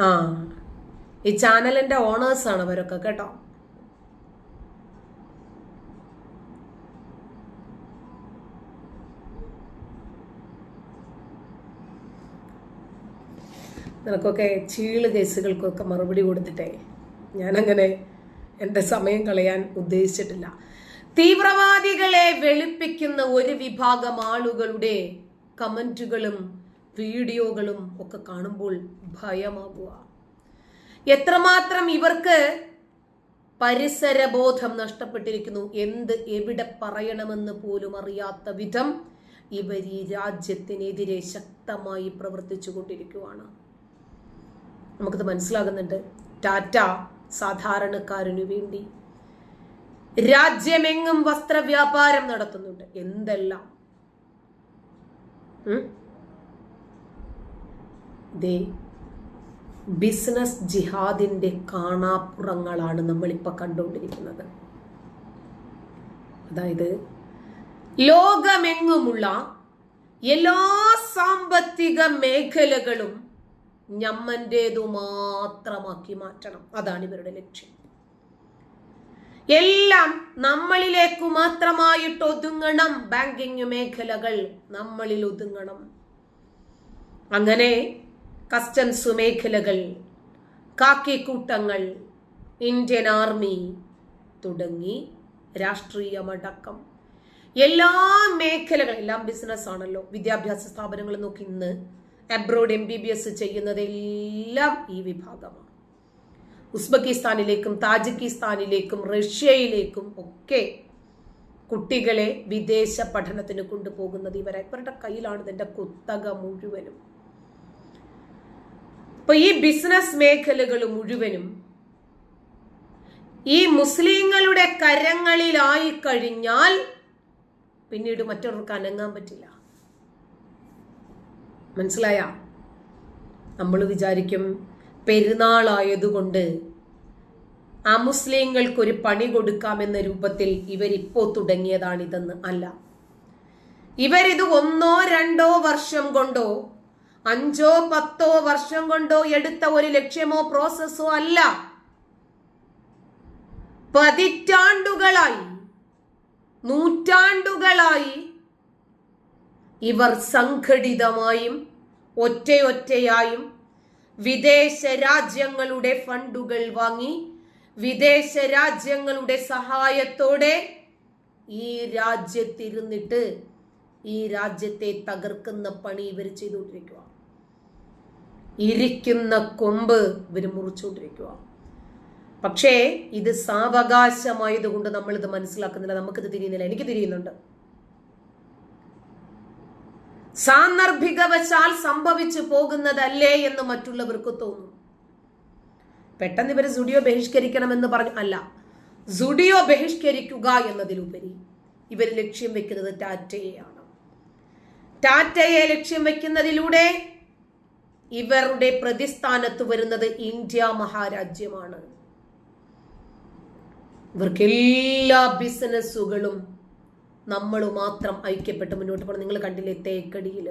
ആ. ഈ ചാനലിന്റെ ഓണേഴ്സ് ആണ് അവരൊക്കെ കേട്ടോ. നിനക്കൊക്കെ ചീൾ കേസുകൾക്കൊക്കെ മറുപടി കൊടുത്തിട്ടേ. ഞാനങ്ങനെ എന്റെ സമയം കളയാൻ ഉദ്ദേശിച്ചിട്ടില്ല. തീവ്രവാദികളെ വെളുപ്പിക്കുന്ന ഒരു വിഭാഗം ആളുകളുടെ കമന്റുകളും വീഡിയോകളും ഒക്കെ കാണുമ്പോൾ ഭയമാകുക എത്രമാത്രം ഇവർക്ക് പരിസരബോധം നഷ്ടപ്പെട്ടിരിക്കുന്നു എന്ത് എവിടെ പറയണമെന്ന് പോലും അറിയാത്ത വിധം ഇവർ ഈ രാജ്യത്തിനെതിരെ ശക്തമായി പ്രവർത്തിച്ചു കൊണ്ടിരിക്കുവാണ്. നമുക്കത് മനസ്സിലാകുന്നുണ്ട്. ടാറ്റ സാധാരണക്കാരനു വേണ്ടി രാജ്യമെങ്ങും വസ്ത്രവ്യാപാരം നടത്തുന്നുണ്ട്. എന്തെല്ലാം? ദേ ബിസിനസ് ജിഹാദിന്റെ കാണാപ്പുറങ്ങളാണ് നമ്മളിപ്പോൾ കണ്ടുകൊണ്ടിരിക്കുന്നത്. അതായത് ലോകമെങ്ങുമുള്ള എല്ലാ സാമ്പത്തിക മേഖലകളും ഞമ്മന്റേതു മാത്രമാക്കി മാറ്റണം. അതാണ് ഇവരുടെ ലക്ഷ്യം. എല്ലാം നമ്മളിലേക്ക് മാത്രമായിട്ട് ഒതുങ്ങണം. ബാങ്കിങ് മേഖലകൾ നമ്മളിൽ ഒതുങ്ങണം. അങ്ങനെ കസ്റ്റംസ് മേഖലകൾ കാക്കിക്കൂട്ടങ്ങൾ ഇന്ത്യൻ ആർമി തുടങ്ങി രാഷ്ട്രീയമടക്കം എല്ലാ മേഖലകൾ എല്ലാം ബിസിനസ് ആണല്ലോ. വിദ്യാഭ്യാസ സ്ഥാപനങ്ങൾ നോക്കി ഇന്ന് abroad M B B S ചെയ്യുന്നതെല്ലാം ഈ വിഭാഗമാണ്. ഉസ്ബെക്കിസ്ഥാനിലേക്കും താജിക്കിസ്ഥാനിലേക്കും റഷ്യയിലേക്കും ഒക്കെ കുട്ടികളെ വിദേശ പഠനത്തിന് കൊണ്ടുപോകുന്നത് ഇവരെ ഇവരുടെ കയ്യിലാണ്. ഇതിന്റെ കുത്തക മുഴുവനും. അപ്പൊ ഈ ബിസിനസ് മേഖലകൾ മുഴുവനും ഈ മുസ്ലിങ്ങളുടെ കരങ്ങളിലായി കഴിഞ്ഞാൽ പിന്നീട് മറ്റവർക്ക് അനങ്ങാൻ പറ്റില്ല. മനസ്സിലായ? നമ്മൾ വിചാരിക്കും പെരുന്നാളായതുകൊണ്ട് അമുസ്ലിങ്ങൾക്കൊരു പണി കൊടുക്കാമെന്ന രൂപത്തിൽ ഇവരിപ്പോ തുടങ്ങിയതാണിതെന്ന് അല്ല. ഇവരിത് ഒന്നോ രണ്ടോ വർഷം കൊണ്ടോ അഞ്ചോ പത്തോ വർഷം കൊണ്ടോ എടുത്ത ഒരു ലക്ഷ്യമോ പ്രോസസ്സോ അല്ല. പതിറ്റാണ്ടുകളായി നൂറ്റാണ്ടുകളായി ഇവർ സംഘടിതമായും ഒറ്റയൊറ്റയായും വിദേശ രാജ്യങ്ങളുടെ ഫണ്ടുകൾ വാങ്ങി വിദേശ രാജ്യങ്ങളുടെ സഹായത്തോടെ ഈ രാജ്യത്തിരുന്നിട്ട് ഈ രാജ്യത്തെ തകർക്കുന്ന പണി ഇവർ ചെയ്തുകൊണ്ടിരിക്കുക ഇരിക്കുന്ന കൊമ്പ് ഇവർ മുറിച്ചുകൊണ്ടിരിക്കുക പക്ഷേ ഇത് സാവകാശമായതുകൊണ്ട് നമ്മൾ ഇത് മനസ്സിലാക്കുന്നില്ല. നമുക്കിത് തിരിയുന്നില്ല. എനിക്ക് തിരിയുന്നുണ്ട്. സാന്ദർഭികവശാൽ സംഭവിച്ചു പോകുന്നതല്ലേ എന്ന് മറ്റുള്ളവർക്ക് തോന്നും. പെട്ടെന്ന് ഇവർ സുഡിയോ ബഹിഷ്കരിക്കണമെന്ന് പറഞ്ഞു. അല്ല സുഡിയോ ബഹിഷ്കരിക്കുക എന്നതിലുപരി ഇവർ ലക്ഷ്യം വെക്കുന്നത് ടാറ്റയെയാണ്. ടാറ്റയെ ലക്ഷ്യം വെക്കുന്നതിലൂടെ ഇവരുടെ പ്രതിസ്ഥാനത്ത് വരുന്നത് ഇന്ത്യ മഹാരാജ്യമാണ്. ഇവർക്ക് എല്ലാ ബിസിനസ്സുകളും നമ്മൾ മാത്രം ഐക്യപ്പെട്ട് മുന്നോട്ട് പോകണം. നിങ്ങൾ കണ്ടില്ലേ തേക്കടിയിൽ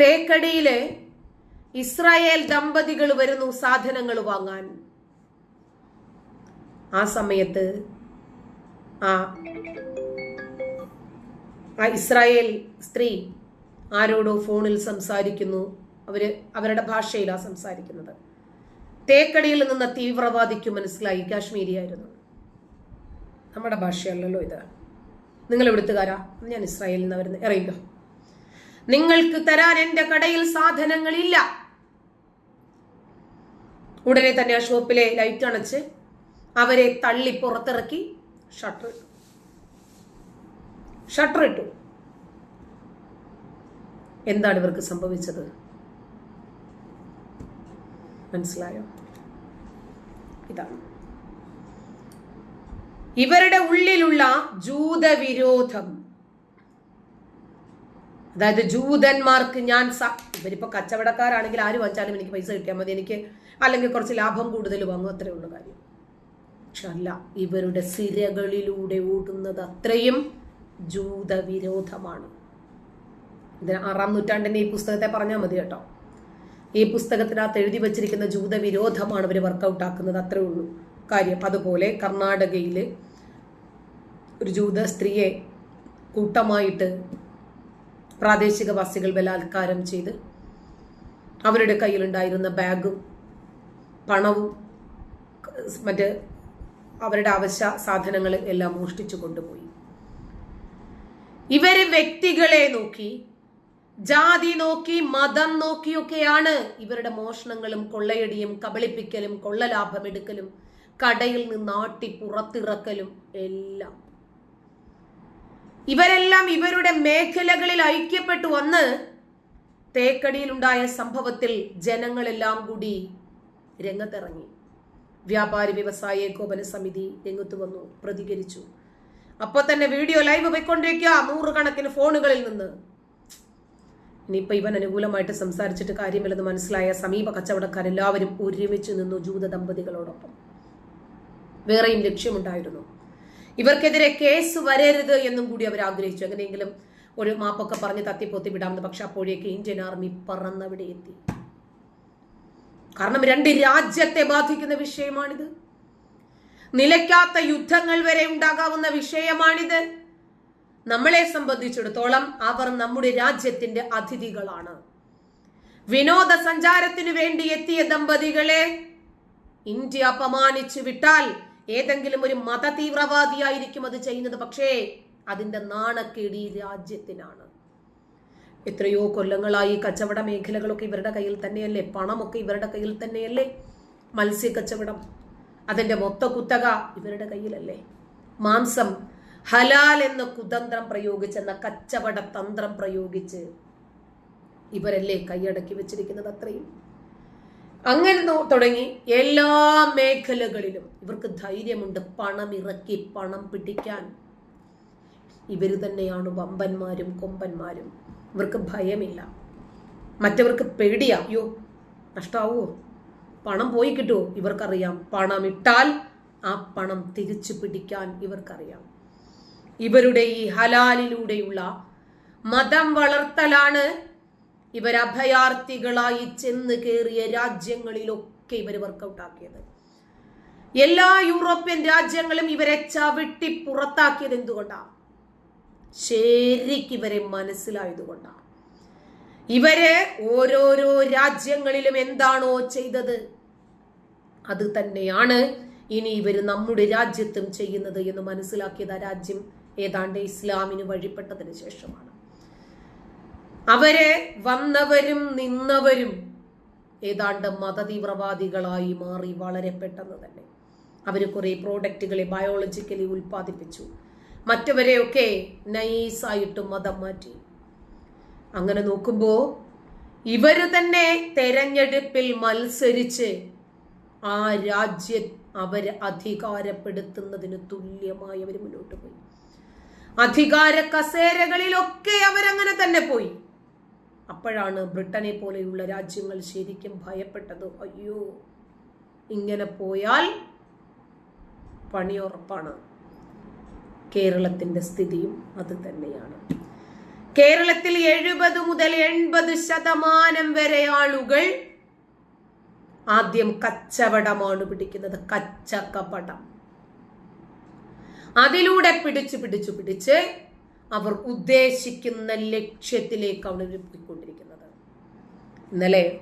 തേക്കടിയിൽ ഇസ്രായേൽ ദമ്പതികൾ വരുന്നു സാധനങ്ങൾ വാങ്ങാൻ. ആ സമയത്ത് ആ ഇസ്രായേൽ സ്ത്രീ ആരോടോ ഫോണിൽ സംസാരിക്കുന്നു. അവർ അവരുടെ ഭാഷയിലാണ് സംസാരിക്കുന്നത്. തേക്കടിയിൽ നിന്ന തീവ്രവാദിക്ക് മനസ്സിലായി. കാശ്മീരി ആയിരുന്നു നമ്മുടെ ഭാഷയല്ലല്ലോ ഇത്. നിങ്ങൾ എവിടുത്തുകാരാ? ഞാൻ ഇസ്രായേലിൽ നിന്ന് വരുന്നത് എറിയുക നിങ്ങൾക്ക് തരാൻ എന്റെ കടയിൽ സാധനങ്ങളില്ല. ഉടനെ തന്നെ ആ ഷോപ്പിലെ ലൈറ്റ് അണച്ച് അവരെ തള്ളി പുറത്തിറക്കി ഷട്ടർ ഷട്ടർ ഇട്ടു. എന്താണ് ഇവർക്ക് സംഭവിച്ചത്? മനസ്സിലായോ? ഇതാണ്. ഇവരുടെ ഉള്ളിലുള്ള ജൂതവിരോധം. അതായത് ജൂതന്മാർക്ക് ഞാൻ സ- ഇവരിപ്പോ കച്ചവടക്കാരാണെങ്കിൽ ആര് വാങ്ങിച്ചാലും എനിക്ക് പൈസ കിട്ടിയാൽ മതി. എനിക്ക് അല്ലെങ്കിൽ കുറച്ച് ലാഭം കൂടുതൽ വാങ്ങും. അത്രേ ഉള്ളൂ കാര്യം. പക്ഷെ അല്ല ഇവരുടെ സിരകളിലൂടെ ഓടുന്നത് അത്രയും ജൂതവിരോധമാണ്. ഇതിന് ആറാം നൂറ്റാണ്ടിന്റെ ഈ പുസ്തകത്തെ പറഞ്ഞാൽ മതി കേട്ടോ. ഈ പുസ്തകത്തിനകത്ത് എഴുതി വച്ചിരിക്കുന്ന ജൂതവിരോധമാണ് അവർ വർക്കൗട്ട് ആക്കുന്നത് അത്രേ ഉള്ളൂ. കാര്യം അതുപോലെ കർണാടകയിൽ ഒരു ജൂത സ്ത്രീയെ കൂട്ടമായിട്ട് പ്രാദേശികവാസികൾ ബലാത്കാരം ചെയ്ത് അവരുടെ കയ്യിലുണ്ടായിരുന്ന ബാഗും പണവും മറ്റ് അവരുടെ അവശ്യ സാധനങ്ങൾ എല്ലാം മോഷ്ടിച്ചു കൊണ്ടുപോയി. ഇവർ വ്യക്തികളെ നോക്കി ജാതി നോക്കി മതം നോക്കിയൊക്കെയാണ് ഇവരുടെ മോഷണങ്ങളും കൊള്ളയടിയും കബളിപ്പിക്കലും കൊള്ളലാഭം എടുക്കലും കടയിൽ നിന്ന് നാട്ടി പുറത്തിറക്കലും എല്ലാം. ഇവരെല്ലാം ഇവരുടെ മേഖലകളിൽ ഐക്യപ്പെട്ടു വന്ന് തേക്കടിയിലുണ്ടായ സംഭവത്തിൽ ജനങ്ങളെല്ലാം കൂടി രംഗത്തിറങ്ങി. വ്യാപാരി വ്യവസായ ഏകോപന സമിതി രംഗത്ത് വന്നു പ്രതികരിച്ചു. അപ്പോൾ തന്നെ വീഡിയോ ലൈവ് പോയിക്കൊണ്ടിരിക്കുക. നൂറുകണക്കിന് ഫോണുകളിൽ നിന്ന് ഇനിയിപ്പോൾ ഇവൻ അനുകൂലമായിട്ട് സംസാരിച്ചിട്ട് കാര്യമില്ലെന്ന് മനസ്സിലായ സമീപ കച്ചവടക്കാരെല്ലാവരും ഒരുമിച്ച് നിന്നു ജൂത ദമ്പതികളോടൊപ്പം. വേറെയും ലക്ഷ്യമുണ്ടായിരുന്നു. ഇവർക്കെതിരെ കേസ് വരരുത് എന്നും കൂടി അവർ ആഗ്രഹിച്ചു. എങ്ങനെയെങ്കിലും ഒരു മാപ്പൊക്കെ പറഞ്ഞ് തത്തിപ്പൊത്തി വിടാമെന്ന് പക്ഷെ അപ്പോഴേക്ക് ഇന്ത്യൻ ആർമി പറന്നവിടെ എത്തി. കാരണം രണ്ട് രാജ്യത്തെ ബാധിക്കുന്ന വിഷയമാണിത്. നിലയ്ക്കാത്ത യുദ്ധങ്ങൾ വരെ ഉണ്ടാകാവുന്ന വിഷയമാണിത്. നമ്മളെ സംബന്ധിച്ചിടത്തോളം അവർ നമ്മുടെ രാജ്യത്തിന്റെ അതിഥികളാണ്. വിനോദസഞ്ചാരത്തിനു വേണ്ടി എത്തിയ ദമ്പതികളെ ഇന്ത്യ അപമാനിച്ചു വിട്ടാൽ ഏതെങ്കിലും ഒരു മത തീവ്രവാദിയായിരിക്കും അത് ചെയ്യുന്നത്. പക്ഷേ അതിന്റെ നാണക്കേടി രാജ്യത്തിനാണ്. എത്രയോ കൊല്ലങ്ങളായി കച്ചവട മേഖലകളൊക്കെ ഇവരുടെ കയ്യിൽ തന്നെയല്ലേ? പണമൊക്കെ ഇവരുടെ കയ്യിൽ തന്നെയല്ലേ? മത്സ്യ കച്ചവടം അതിന്റെ മൊത്ത കുത്തക ഇവരുടെ കയ്യിലല്ലേ? മാംസം ഹലാൽ എന്ന കുതന്ത്രം പ്രയോഗിച്ചെന്ന കച്ചവട തന്ത്രം പ്രയോഗിച്ച് ഇവരല്ലേ കൈയടക്കി വെച്ചിരിക്കുന്നത് അത്രയും? അങ്ങനെ തുടങ്ങി എല്ലാ മേഖലകളിലും ഇവർക്ക് ധൈര്യമുണ്ട് പണം ഇറക്കി പണം പിടിക്കാൻ. ഇവർ തന്നെയാണ് വമ്പന്മാരും കൊമ്പന്മാരും. ഇവർക്ക് ഭയമില്ല. മറ്റവർക്ക് പേടിയാ. അയ്യോ നഷ്ടാവോ? പണം പോയി കിട്ടുമോ ഇവർക്കറിയാം. പണം ഇട്ടാൽ ആ പണം തിരിച്ചു പിടിക്കാൻ ഇവർക്കറിയാം. ഇവരുടെ ഈ ഹലാലിലൂടെയുള്ള മതം വളർത്തലാണ് ഇവർ അഭയാർത്ഥികളായി ചെന്ന് കയറിയ രാജ്യങ്ങളിലൊക്കെ ഇവർ വർക്കൗട്ടാക്കിയത്. എല്ലാ യൂറോപ്യൻ രാജ്യങ്ങളും ഇവരെ ചവിട്ടി പുറത്താക്കിയത് എന്തുകൊണ്ടാണ് ശരിക്ക് ഇവരെ മനസ്സിലായതുകൊണ്ടാണ് ഇവരെ ഓരോരോ രാജ്യങ്ങളിലും എന്താണോ ചെയ്തത്? അത് തന്നെയാണ് ഇനി ഇവർ നമ്മുടെ രാജ്യത്തും ചെയ്യുന്നത് എന്ന് മനസ്സിലാക്കിയത് ആ രാജ്യം. ഏതാണ്ട് ഇസ്ലാമിന് വഴിപ്പെട്ടതിന് ശേഷമാണ്. അവരെ വന്നവരും നിന്നവരും ഏതാണ്ട് മതതീവ്രവാദികളായി മാറി വളരെ പെട്ടെന്ന് തന്നെ. അവർ കുറെ പ്രോഡക്റ്റുകളെ ബയോളജിക്കലി ഉൽപ്പാദിപ്പിച്ചു. മറ്റവരെയൊക്കെ നൈസായിട്ട് മതം മാറ്റി. അങ്ങനെ നോക്കുമ്പോൾ ഇവർ തന്നെ തെരഞ്ഞെടുപ്പിൽ മത്സരിച്ച് ആ രാജ്യം അവരെ അധികാരപ്പെടുത്തുന്നതിന് തുല്യമായി അവർ മുന്നോട്ട് പോയി. അധികാര കസേരകളിലൊക്കെ അവരങ്ങനെ തന്നെ പോയി. അപ്പോഴാണ് ബ്രിട്ടനെ പോലെയുള്ള രാജ്യങ്ങൾ ശരിക്കും ഭയപ്പെട്ടത്. അയ്യോ ഇങ്ങനെ പോയാൽ പണിയുറപ്പാണ് കേരളത്തിന്റെ സ്ഥിതിയും അത് തന്നെയാണ്. കേരളത്തിൽ എഴുപത് മുതൽ എൺപത് ശതമാനം വരെ ആളുകൾ ആദ്യം കച്ചവടമാണ് പിടിക്കുന്നത്. കച്ചക്കപ്പടം അതിലൂടെ പിടിച്ച് പിടിച്ച് പിടിച്ച് അവർ ഉദ്ദേശിക്കുന്ന ലക്ഷ്യത്തിലേക്ക് അവിടെ പോയിക്കൊണ്ടിരിക്കുന്നത്. ഇന്നലെ